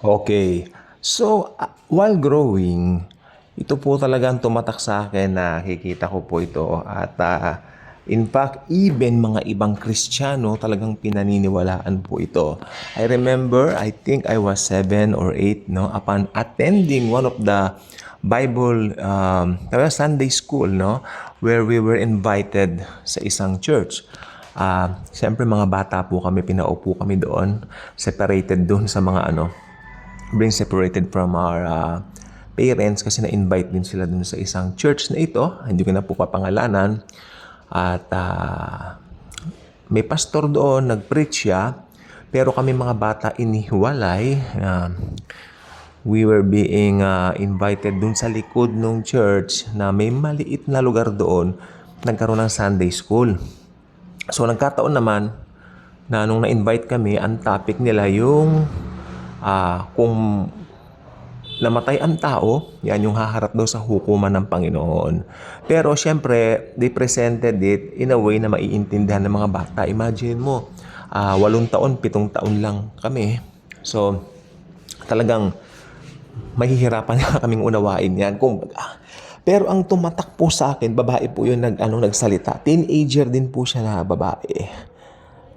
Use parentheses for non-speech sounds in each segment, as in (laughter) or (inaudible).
Okay. So, uh, while growing, ito po talagang tumatak sa akin na nakikita ko po ito. At uh, in fact, even mga ibang Kristiyano talagang pinaniniwalaan po ito. I remember, I think I was seven or eight, no, upon attending one of the Bible um, Sunday school, no, where we were invited sa isang church. Ah, siyempre mga bata po kami, pinaupo kami doon, separated doon sa mga ano, being separated from our uh, parents kasi na-invite din sila dun sa isang church na ito. Hindi ko na po papangalanan. At ah, may pastor doon, nag-preach siya. Pero kami mga bata inihiwalay. Ah, we were being ah, invited dun sa likod ng church na may maliit na lugar doon. Nagkaroon ng Sunday school. So nagkataon naman na nung na-invite kami, ang topic nila yung ah, kung namatay ang tao, yan yung haharap daw sa hukuman ng Panginoon. Pero syempre, they presented it in a way na maiintindihan ng mga bata. Imagine mo, ah, walong taon, pitong taon lang kami. So, talagang mahihirapan (laughs) na kaming unawain yan. Kung, pero ang tumatak po sa akin, babae po yun nag, ano, nagsalita. Teenager din po siya na babae.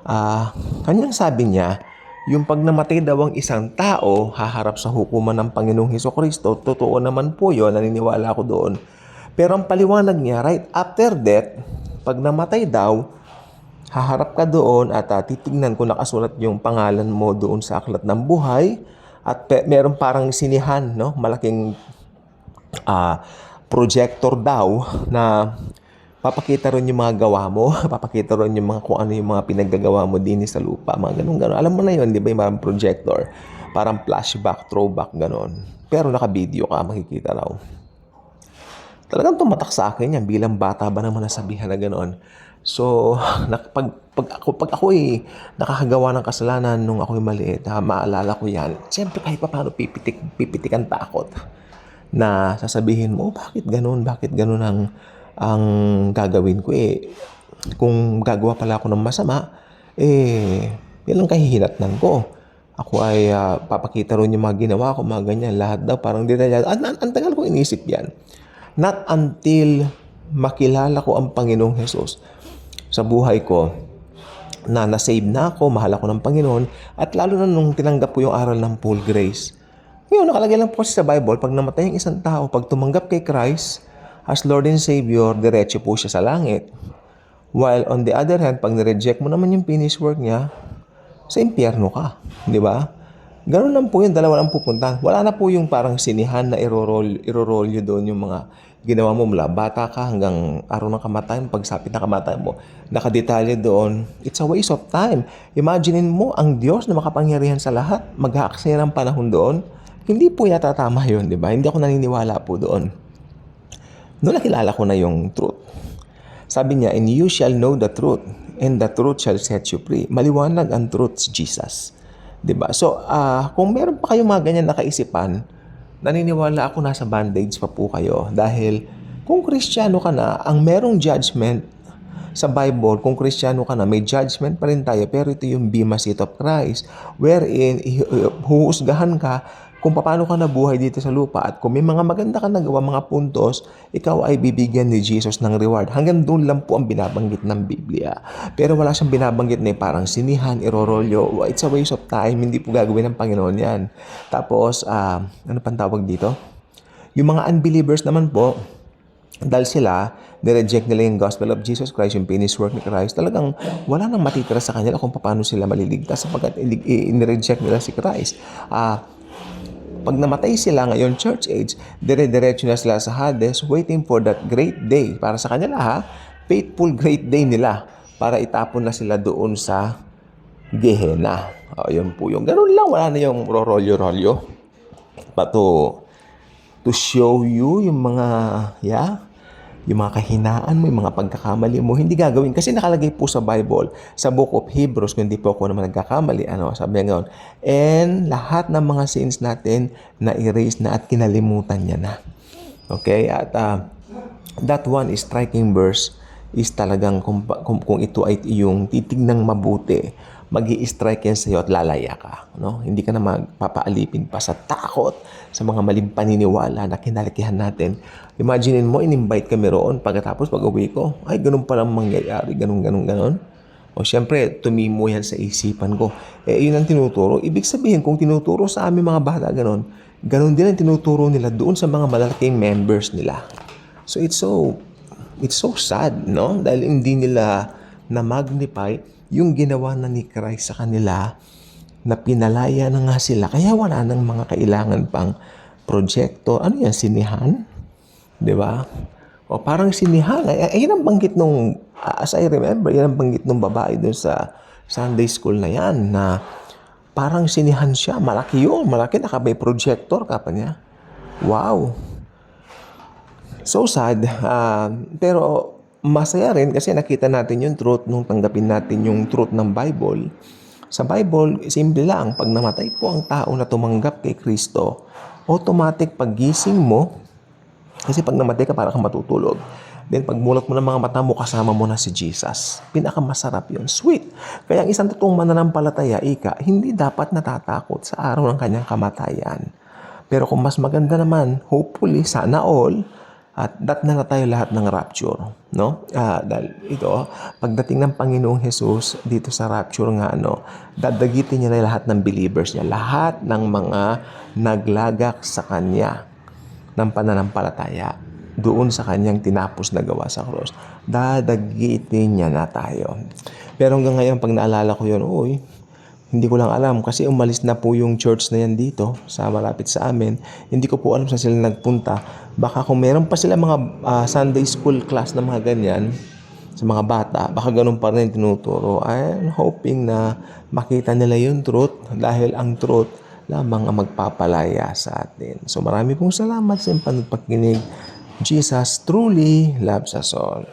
Ah, kanyang sabi niya, yung pag namatay daw ang isang tao, haharap sa hukuman ng Panginoong Heso Kristo, totoo naman po yun, naniniwala ako doon. Pero ang paliwanag niya, right after death, pag namatay daw, haharap ka doon at uh, titignan kung nakasulat yung pangalan mo doon sa aklat ng buhay at pe- meron parang sinihan, no? malaking ah, projector daw na papakita ron yung mga gawa mo, (laughs) papakita ron yung mga kung ano yung mga pinaggagawa mo din sa lupa, mga ganun ganun. Alam mo na yun, di ba yung parang projector, parang flashback, throwback, ganun. Pero naka-video ka, makikita raw. Talagang tumatak sa akin yan bilang bata ba naman nasabihan na gano'n. So, (laughs) pag, pag, ako, pag ako eh, nakakagawa ng kasalanan nung ako'y maliit, ha, maalala ko yan, siyempre kahit pa paano pipitik, pipitik ang takot na sasabihin mo, "Oh, bakit ganun? Bakit ganun ang, ang gagawin ko eh? Kung gagawa pala ako ng masama, eh, yan ang kahihinatnan ko. Ako ay ah, papakita ron yung mga ginawa ko, mga ganyan, lahat daw parang detalyado. Ang, ang, ang tagal ko inisip yan. Not until makilala ko ang Panginoong Jesus sa buhay ko na nasave na ako, mahal ako ng Panginoon, at lalo na nung tinanggap ko yung aral ng full grace. Ngayon, nakalagay lang po kasi sa Bible, pag namatay ang isang tao, pag tumanggap kay Christ as Lord and Savior, diretso po siya sa langit. While on the other hand, pag nireject mo naman yung finished work niya, sa impyerno ka. Di ba? Ganun lang po yun, dalawa lang pupuntahan. Wala na po yung parang sinihan na irorol, irorol yun doon yung mga ginawa mo mula bata ka hanggang araw ng kamatayan, pagsapit na kamatayan mo, nakadetalye doon, it's a waste of time. Imaginein mo ang Diyos na makapangyarihan sa lahat, mag-aaksaya ng panahon doon, hindi po yata tama yun, di ba? Hindi ako naniniwala po doon. Noon nakilala ko na yung truth. Sabi niya, and you shall know the truth, and the truth shall set you free. Maliwanag ang truth si Jesus. ba? So, ah, kung meron pa kayong mga ganyan na kaisipan, naniniwala ako nasa bandage pa po kayo. Dahil kung kristyano ka na, ang merong judgment sa Bible, kung kristyano ka na, may judgment pa rin tayo, pero ito yung Bema Seat of Christ, wherein huhusgahan ka kung paano ka nabuhay dito sa lupa at kung may mga maganda ka nagawa, mga puntos, ikaw ay bibigyan ni Jesus ng reward. Hanggang doon lang po ang binabanggit ng Biblia. Pero wala siyang binabanggit na parang sinihan, irorolyo. It's a waste of time. Hindi po gagawin ng Panginoon yan. Tapos, ah, ano pang tawag dito? Yung mga unbelievers naman po, dahil sila, nireject nila yung gospel of Jesus Christ, yung finished work ni Christ, talagang wala nang matitira sa kanila kung paano sila maliligtas sapagkat inireject nila si Christ. Ah, pag namatay sila ngayon, church age, dire-diretso na sila sa Hades, waiting for that great day. Para sa kanila ha, faithful great day nila para itapon na sila doon sa Gehenna. O, yun po yung ganun lang. Wala na yung rolyo-rolyo. But to, to show you yung mga, yeah, yung mga kahinaan mo, yung mga pagkakamali mo, hindi gagawin. Kasi nakalagay po sa Bible, sa Book of Hebrews, kung hindi po ako naman nagkakamali, ano, sabi niya ngayon, and lahat ng mga sins natin na erase na at kinalimutan niya na. Okay? At ah, that one is striking verse is talagang kung, kung, kung ito ay yung titignang mabuti, mag strike yan sa'yo at lalaya ka. No? Hindi ka na magpapaalipin pa sa takot sa mga maling paniniwala na kinalikihan natin. Imaginin mo, in-invite kami roon pagkatapos pag-uwi ko. Ay, ganun palang mangyayari, ganun, ganun, ganun. O syempre, tumimo yan sa isipan ko. Eh, yun ang tinuturo. Ibig sabihin, kung tinuturo sa aming mga bata ganun, ganun din ang tinuturo nila doon sa mga malalaking members nila. So, it's so, it's so sad, no? Dahil hindi nila na-magnify yung ginawa na ni Christ sa kanila na pinalaya na nga sila. Kaya wala nang mga kailangan pang proyekto. Ano yan, sinihan? Di ba? O parang sinihan. Ay, ay, ang banggit nung, as I remember, yan ang banggit nung babae dun sa Sunday school na yan na parang sinihan siya. Malaki yun. Malaki. Nakabay projector ka pa niya. Wow. So sad. ah, pero masaya rin kasi nakita natin yung truth nung tanggapin natin yung truth ng Bible. Sa Bible, simple lang. Pag namatay po ang tao na tumanggap kay Kristo, automatic paggising mo, kasi pag namatay ka, parang ka matutulog. Then pagmulat mo ng mga mata mo, kasama mo na si Jesus. Pinakamasarap yun. Sweet. Kaya ang isang totoong mananampalataya, ika, hindi dapat natatakot sa araw ng kanyang kamatayan. Pero kung mas maganda naman, hopefully, sana all, at dat na tayo lahat ng rapture. No? Ah, dahil ito, pagdating ng Panginoong Jesus dito sa rapture nga, ano, dadagitin niya na lahat ng believers niya. Lahat ng mga naglagak sa Kanya ng pananampalataya doon sa kanyang tinapos na gawa sa cross. Dadagitin niya na tayo. Pero hanggang ngayon, pag naalala ko yun, uy, hindi ko lang alam kasi umalis na po yung church na yan dito sa malapit sa amin. Hindi ko po alam saan sila nagpunta. Baka kung meron pa sila mga ah, Sunday school class na mga ganyan sa mga bata, baka ganun pa rin tinuturo. I'm hoping na makita nila yung truth dahil ang truth lamang ang magpapalaya sa atin. So marami pong salamat sa inyong pagkinig. Jesus truly loves us all.